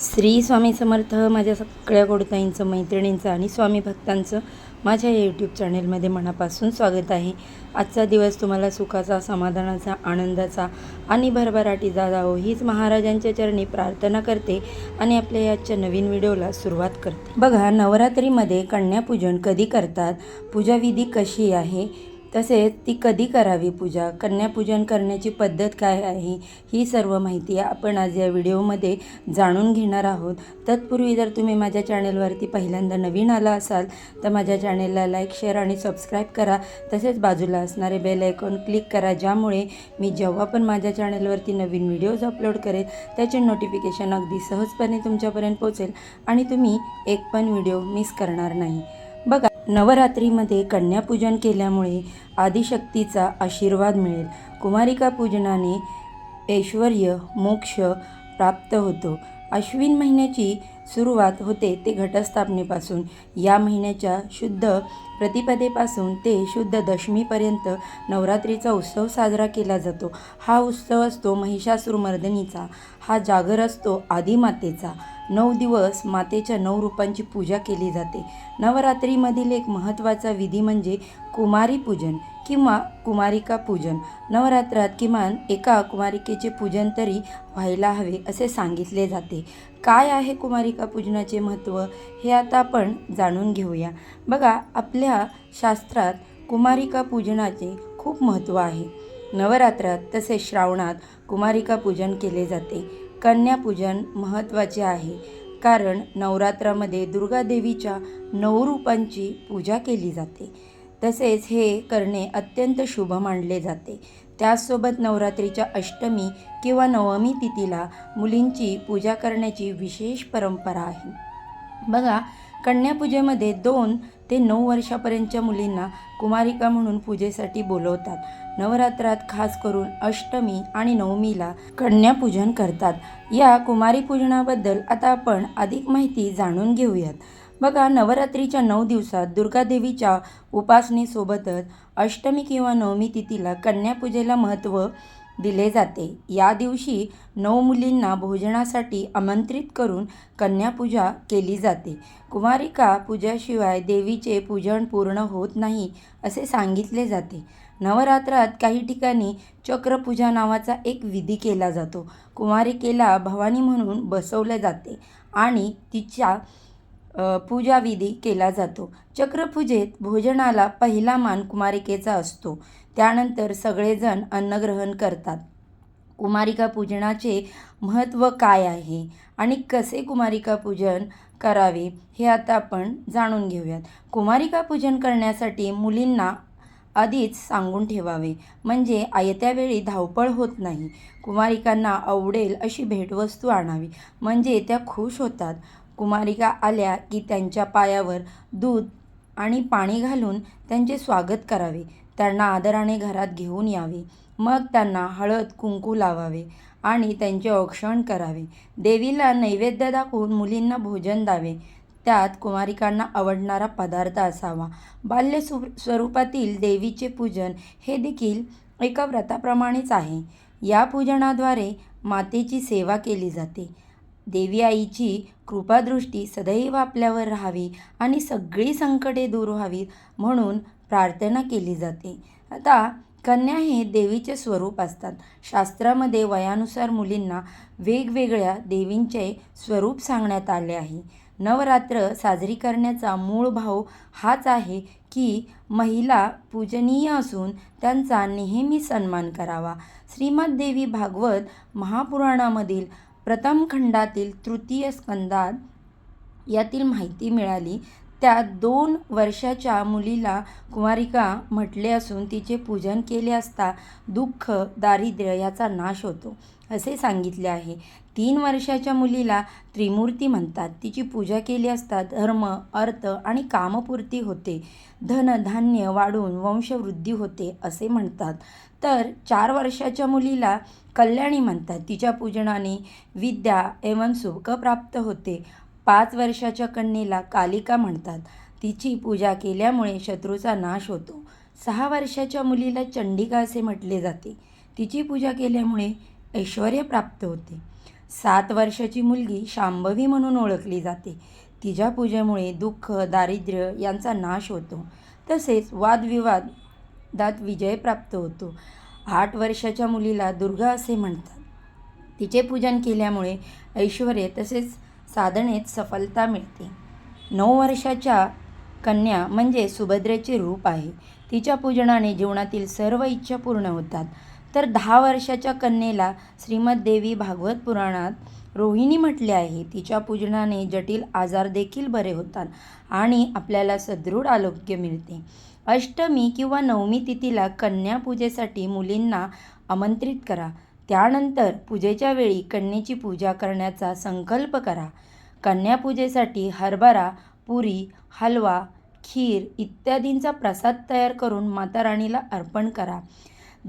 श्री स्वामी समर्थ माझ्या सगळ्या गोडताईंचं मैत्रिणींचं आणि स्वामी भक्तांचं माझ्या या यूट्यूब चॅनेलमध्ये मनापासून स्वागत आहे. आजचा दिवस तुम्हाला सुखाचा समाधानाचा आनंदाचा आणि भरभराटीचा जावो हो, हीच महाराजांच्या चरणी प्रार्थना करते आणि आपल्या आजच्या नवीन व्हिडिओला सुरुवात करते. बघा नवरात्रीमध्ये कन्यापूजन कधी करतात? पूजाविधी कशी आहे? तसेच ती कधी करावी पूजा? कन्यापूजन करण्याची पद्धत काय आहे? ही सर्व माहिती आपण आज या व्हिडिओमध्ये जाणून घेणार आहोत. तत्पूर्वी जर तुम्ही माझ्या चॅनेलवरती पहिल्यांदा नवीन आला असाल तर माझ्या चॅनेलला लाईक शेअर आणि सबस्क्राईब करा. तसेच बाजूला असणारे बेल आयकॉन क्लिक करा ज्यामुळे मी जेव्हा पण माझ्या चॅनेलवरती नवीन व्हिडिओज अपलोड करेल त्याचे नोटिफिकेशन अगदी सहजपणे तुमच्यापर्यंत पोहोचेल आणि तुम्ही एक पण व्हिडिओ मिस करणार नाही. नवरात्रीमध्ये कन्यापूजन केल्यामुळे आदिशक्तीचा आशीर्वाद मिळेल. कुमारिका पूजनाने ऐश्वर मोक्ष प्राप्त होतो. अश्विन महिन्याची सुरुवात होते ते घटस्थापनेपासून. या महिन्याच्या शुद्ध प्रतिपदेपासून ते शुद्ध दशमीपर्यंत नवरात्रीचा उत्सव साजरा केला जातो. हा उत्सव असतो महिषासुरमर्दनीचा हा जागर असतो आदिमातेचा. नऊ दिवस मातेच्या नऊ रूपांची पूजा केली जाते. नवरात्रीमधील एक महत्त्वाचा विधी म्हणजे कुमारी पूजन किंवा कुमारिका पूजन. नवरात्रात किमान एका कुमारिकेचे पूजन तरी व्हायला हवे असे सांगितले जाते. काय आहे कुमारिका पूजनाचे महत्त्व हे आता आपण जाणून घेऊया. बघा आपल्या शास्त्रात कुमारिका पूजनाचे खूप महत्त्व आहे. नवरात्रात तसेच श्रावणात कुमारिका पूजन केले जाते. कन्यापूजन महत्त्वाचे आहे कारण नवरात्रामध्ये दुर्गादेवीच्या नऊ रूपांची पूजा केली जाते. तसेच हे करणे अत्यंत शुभ मानले जाते. त्याचसोबत नवरात्रीच्या अष्टमी किंवा नवमी तिथीला मुलींची पूजा करण्याची विशेष परंपरा आहे. बघा कन्यापूजेमध्ये दोन ते नऊ वर्षापर्यंतच्या मुलींना कुमारिका म्हणून पूजेसाठी बोलवतात. नवरात्रात खास करून अष्टमी आणि नवमीला कन्यापूजन करतात. या कुमारी पूजनाबद्दल आता आपण अधिक माहिती जाणून घेऊयात. बघा नवरात्रीच्या नऊ दिवसात दुर्गादेवीच्या उपासनेसोबतच अष्टमी किंवा नवमी तिथीला कन्यापूजेला महत्त्व दिले जाते. या दिवशी नऊ मुलींना भोजनासाठी आमंत्रित करून कन्यापूजा केली जाते. कुमारिका पूजाशिवाय देवीचे पूजन पूर्ण होत नाही असे सांगितले जाते. नवरात्रात काही ठिकाणी चक्रपूजा नावाचा एक विधी केला जातो. कुमारिकेला भवानी म्हणून बसवले जाते आणि तिच्या पूजाविधी केला जातो. चक्रपूजेत भोजनाला पहिला मान कुमारिकेचा असतो. त्यानंतर सगळेजण अन्नग्रहण करतात. कुमारिका पूजनाचे महत्त्व काय आहे आणि कसे कुमारिका पूजन करावे हे आता आपण जाणून घेऊयात. कुमारिका पूजन करण्यासाठी मुलींना आधीच सांगून ठेवावे. म्हणजे आयत्या वेळी धावपळ होत नाही. कुमारिकांना आवडेल अशी भेटवस्तू आणावी. म्हणजे त्या खुश होतात. कुमारिका आल्या की त्यांच्या पायावर दूध आणि पाणी घालून त्यांचे स्वागत करावे. त्यांना आदराने घरात घेऊन यावे. मग त्यांना हळद कुंकू लावावे आणि त्यांचे औक्षण करावे. देवीला नैवेद्य दाखवून मुलींना भोजन द्यावे. त्यात कुमारिकांना आवडणारा पदार्थ असावा. बाल्य सु स्वरूपातील देवीचे पूजन हे देखील एका व्रताप्रमाणेच आहे. या पूजनाद्वारे मातेची सेवा केली जाते. देवी आईची कृपादृष्टी सदैव आपल्यावर राहावी आणि सगळी संकटे दूर व्हावीत म्हणून प्रार्थना केली जाते. आता कन्या हे देवीचे स्वरूप असतात. शास्त्रामध्ये वयानुसार मुलींना वेगवेगळ्या देवींचे स्वरूप सांगण्यात आले आहे. नवरात्र साजरी करण्याचा मूळ भाव हाच आहे की महिला पूजनीय असून त्यांचा नेहमी सन्मान करावा. श्रीमद्देवी भागवत महापुराणामधील प्रथम खंडातील तृतीय स्कंदात यातील माहिती मिळाली. त्या दोन वर्षाच्या मुलीला कुमारिका म्हटले असून तिचे पूजन केले असता दुःख दारिद्र्य याचा नाश होतो असे सांगितले आहे. तीन वर्षाच्या मुलीला त्रिमूर्ती म्हणतात. तिची पूजा केली असता धर्म अर्थ आणि कामपूर्ती होते. धन धान्य वाढून वंशवृद्धी होते असे म्हणतात. तर चार वर्षाच्या मुलीला कल्याणी म्हणतात. तिच्या पूजनाने विद्या एवं सुख प्राप्त होते. पाच वर्षाच्या कन्येला कालिका म्हणतात. तिची पूजा केल्यामुळे शत्रूचा नाश होतो. सहा वर्षाच्या मुलीला चंडिका असे म्हटले जाते. तिची पूजा केल्यामुळे ऐश्वर प्राप्त होते. सात वर्षाची मुलगी शांभवी म्हणून ओळखली जाते. तिच्या पूजेमुळे दुःख दारिद्र्य यांचा नाश होतो. तसेच वादविवाद युद्धात विजय प्राप्त होतो. आठ वर्षाच्या मुलीला दुर्गा असे म्हणतात. तिचे पूजन केल्यामुळे ऐश्वर तसेच साधनेत सफलता मिळते. नऊ वर्षाच्या कन्या म्हणजे सुभद्रेचे रूप आहे. तिच्या पूजनाने जीवनातील सर्व इच्छा पूर्ण होतात. तर दहा वर्षाच्या कन्येला श्रीमद देवी भागवत पुराणात रोहिणी म्हटले आहे. तिच्या पूजनाने जटिल आजार देखील बरे होतात आणि आपल्याला सदृढ आरोग्य मिळते. अष्टमी किंवा नवमी तिथीला कन्यापूजेसाठी मुलींना आमंत्रित करा. त्यानंतर पूजेच्या वेळी कन्येची पूजा करण्याचा संकल्प करा. कन्यापूजेसाठी हरभरा पुरी हलवा खीर इत्यादींचा प्रसाद तयार करून माता राणीला अर्पण करा.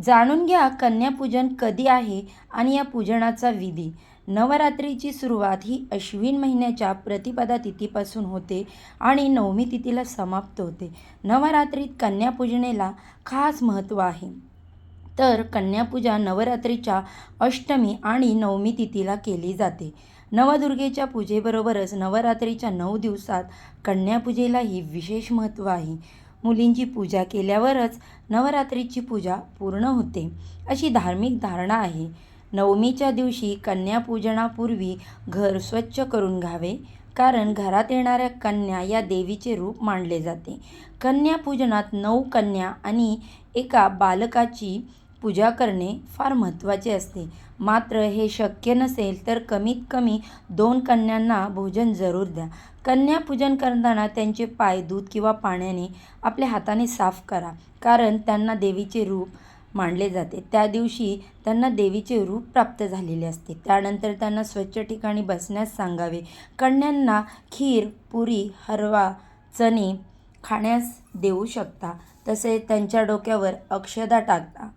जाणून घ्या कन्यापूजन कधी आहे आणि या पूजनाचा विधी. नवरात्रीची सुरुवात ही अश्विन महिन्याच्या प्रतिपदा तिथीपासून होते आणि नवमी तिथीला समाप्त होते. नवरात्रीत कन्यापूजनेला खास महत्त्व आहे. तर कन्यापूजा नवरात्रीच्या अष्टमी आणि नवमी तिथीला केली जाते. नवदुर्गेच्या पूजेबरोबरच नवरात्रीच्या नऊ दिवसात कन्यापूजेलाही विशेष महत्त्व आहे. मुलींची पूजा केल्यावरच नवरात्रीची पूजा पूर्ण होते अशी धार्मिक धारणा आहे. नवमीच्या दिवशी कन्यापूजनापूर्वी घर स्वच्छ करून घ्यावे कारण घरात येणाऱ्या कन्या या देवीचे रूप मानले जाते. कन्यापूजनात नऊ कन्या आणि एका बालकाची पूजा करणे फार महत्त्वाचे असते. मात्र हे शक्य नसेल तर कमीत कमी दोन कन्यांना भोजन जरूर द्या. कन्यापूजन करताना त्यांचे पाय दूध किंवा पाण्याने आपल्या हाताने साफ करा कारण त्यांना देवीचे रूप मानले जाते. त्या दिवशी त्यांना देवीचे रूप प्राप्त झालेले असते. त्यानंतर त्यांना स्वच्छ ठिकाणी बसण्यास सांगावे. कन्यांना खीर पुरी हरवा चणे खाण्यास देऊ शकता. तसे त्यांच्या डोक्यावर अक्षदा टाकता.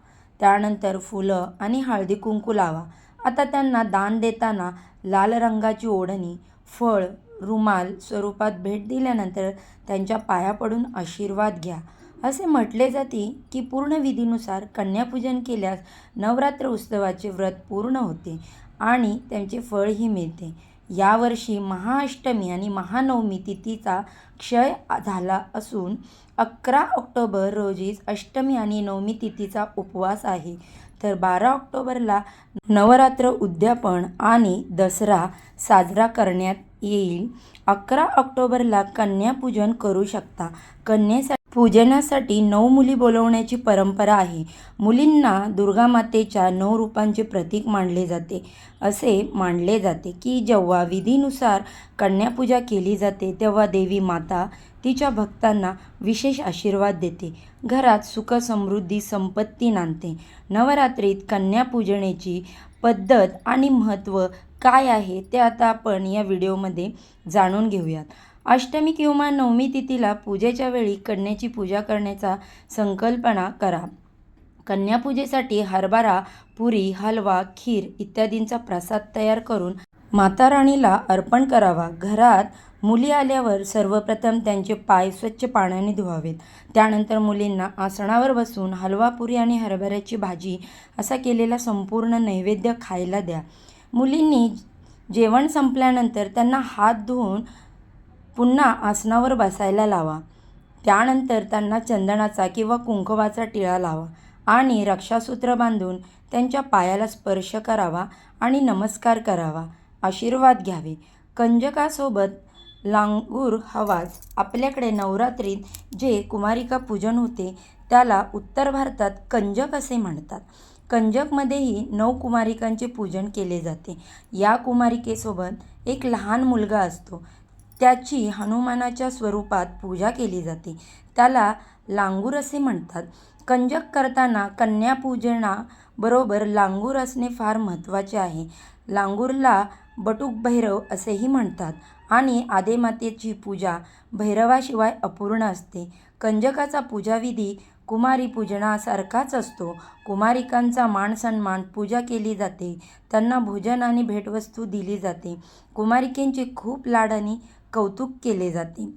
त्यानंतर फुलं आणि हळदी कुंकू लावा. आता त्यांना दान देताना लाल रंगाची ओढणी फळ रुमाल स्वरूपात भेट दिल्यानंतर त्यांच्या पाया पडून आशीर्वाद घ्या. असे म्हटले जाते की पूर्ण विधीनुसार कन्यापूजन केल्यास नवरात्र उत्सवाचे व्रत पूर्ण होते आणि त्यांचे फळही मिळते. यावर्षी महाअष्टमी आणि महानवमी तिथीचा क्षय झाला असून अकरा ऑक्टोबर रोजीच अष्टमी आणि नवमी तिथीचा उपवास आहे. तर बारा ऑक्टोबरला नवरात्र उद्यापन आणि दसरा साजरा करण्यात येईल. अकरा ऑक्टोबरला कन्यापूजन करू शकता. कन्येसाठी पूजनासाठी नऊ मुली बोलवण्याची परंपरा आहे. मुलींना दुर्गामातेच्या नऊ रूपांचे प्रतीक मानले जाते. असे मानले जाते की जेव्हा विधीनुसार कन्यापूजा केली जाते तेव्हा देवी माता तिच्या भक्तांना विशेष आशीर्वाद देते. घरात सुख समृद्धी संपत्ती नांदते. नवरात्रीत कन्यापूजनेची पद्धत आणि महत्त्व काय आहे ते आता आपण या व्हिडिओमध्ये जाणून घेऊयात. अष्टमी किंवा नवमी तिथीला पूजेच्या वेळी कन्याची पूजा करण्याचा संकल्पना करा. कन्यापूजेसाठी हरभरा पुरी हलवा खीर इत्यादींचा प्रसाद तयार करून माता राणीला अर्पण करावा. घरात मुली आल्यावर सर्वप्रथम त्यांचे पाय स्वच्छ पाण्याने धुवावेत. त्यानंतर मुलींना आसनावर बसून हलवा पुरी आणि हरभऱ्याची भाजी असा केलेला संपूर्ण नैवेद्य खायला द्या. मुलींनी जेवण संपल्यानंतर त्यांना हात धुवून पुन्हा आसनावर बसायला लावा. त्यानंतर त्यांना चंदनाचा किंवा कुंकवाचा टिळा लावा आणि रक्षासूत्र बांधून त्यांच्या पायाला स्पर्श करावा आणि नमस्कार करावा. आशीर्वाद घ्यावे. कंजकासोबत लांगूर हवाच आपल्याकडे नवरात्रीत जे कुमारिका पूजन होते त्याला उत्तर भारतात कंजक असे म्हणतात. कंजकमध्येही नऊ कुमारिकांचे पूजन केले जाते. या कुमारिकेसोबत एक लहान मुलगा असतो. त्याची हनुमानाच्या स्वरूपात पूजा केली जाते. त्याला लांगूर असे म्हणतात. कंजक करताना कन्यापूजनाबरोबर लांगूर असणे फार महत्त्वाचे आहे. लांगूरला बटुक भैरव असेही म्हणतात आणि आदेमातेची पूजा भैरवाशिवाय अपूर्ण असते. कंजकाचा पूजाविधी कुमारी पूजनासारखाच असतो. कुमारिकांचा मान सन्मान पूजा केली जाते. त्यांना भोजन आणि भेटवस्तू दिली जाते. कुमारिकेंची खूप लाड आणि कौतुक केले जाते.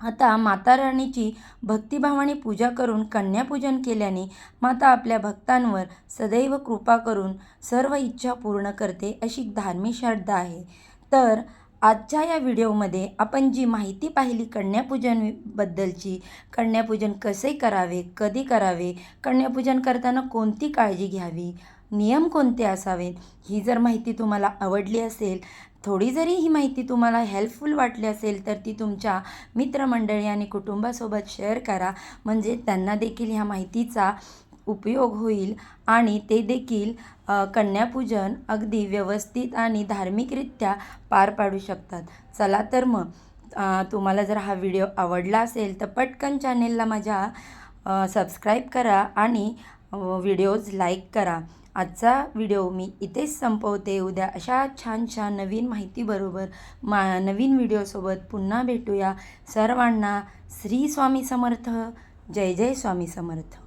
आता माता राणीची भक्तिभावाने पूजा करून कन्यापूजन केल्याने माता आपल्या भक्तांवर सदैव कृपा करून सर्व इच्छा पूर्ण करते अशी धार्मिक श्रद्धा आहे. तर आजच्या या व्हिडिओमध्ये आपण जी माहिती पाहिली कन्यापूजनबद्दलची कन्यापूजन कसे करावे कधी करावे कन्यापूजन करताना कोणती काळजी घ्यावी नियम कोणते असावेत? ही जर माहिती तुम्हाला आवडली असेल थोडी जरी ही माहिती तुम्हाला हेल्पफुल वाटली असेल तर ती तुमच्या मित्रमंडळी आणि कुटुंबासोबत शेअर करा. म्हणजे त्यांना देखील ह्या माहितीचा उपयोग होईल आणि ते देखील कन्यापूजन अगदी व्यवस्थित आणि धार्मिकरित्या पार पाडू शकतात. चला तर मग तुम्हाला जर हा व्हिडिओ आवडला असेल तर पटकन चॅनेलला माझ्या सबस्क्राईब करा आणि व्हिडिओज लाईक करा. आजचा व्हिडिओ मी इथेच संपवते. उद्या अशा छान छान नवीन माहितीबरोबर मा नवीन व्हिडिओसोबत पुन्हा भेटूया. सर्वांना श्री स्वामी समर्थ. जय जय स्वामी समर्थ.